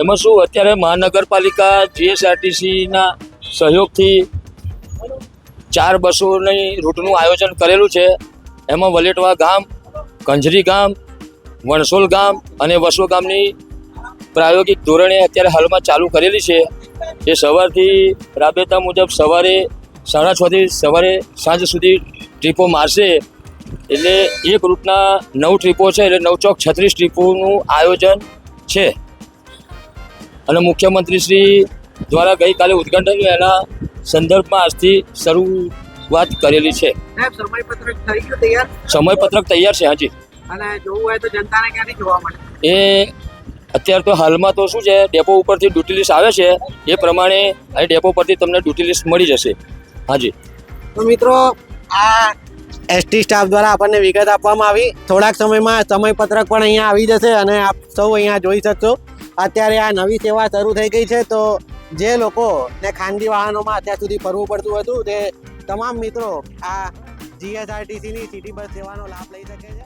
એમાં શું, અત્યારે મહાનગરપાલિકા જીએસઆરટીસીના સહયોગથી ચાર બસોની રૂટનું આયોજન કરેલું છે. એમાં વલેટવા ગામ, કંજરી ગામ, વણસોલ ગામ અને વસો ગામની પ્રાયોગિક ધોરણે અત્યારે હાલમાં ચાલુ કરેલી છે. એ સવારથી રાબેતા મુજબ સવારે સાડા છથી સવારે સાંજ સુધી ટ્રીપો મારશે. એટલે એક રૂટના નવ ટ્રીપો છે, એટલે નવ ચોક છત્રીસ ટ્રીપોનું આયોજન છે. અને મુખ્યમંત્રી શ્રી દ્વારા ગઈકાલે ઉદઘાટન થયું એના સંદર્ભમાં આજથી શરૂઆત કરેલી છે. સમયપત્રક તૈયાર? છે હાજી. એ અત્યારે તો હાલમાં તો શું છે ડેપો ઉપરથી ડ્યુટી લિસ્ટ આવે છે એ પ્રમાણે અહીં ડેપો પરથી તમને ડ્યુટી લિસ્ટ મળી જશે હાજી. તો મિત્રો આ એસટી સ્ટાફ દ્વારા આપણને વિગત આપવામાં આવી. થોડાક સમયમાં સમયપત્રક પણ અહીંયા આવી જશે અને આપ સૌ અહીંયા જોઈ શકશો. અત્યારે આ નવી સેવા શરૂ થઈ ગઈ છે, તો જે લોકો ને ખાનગી વાહનોમાં અત્યાર સુધી ફરવું પડતું હતું, તે તમામ મિત્રો આ જીએસઆરટીસીની સિટી બસ સેવાનો લાભ લઈ શકે છે.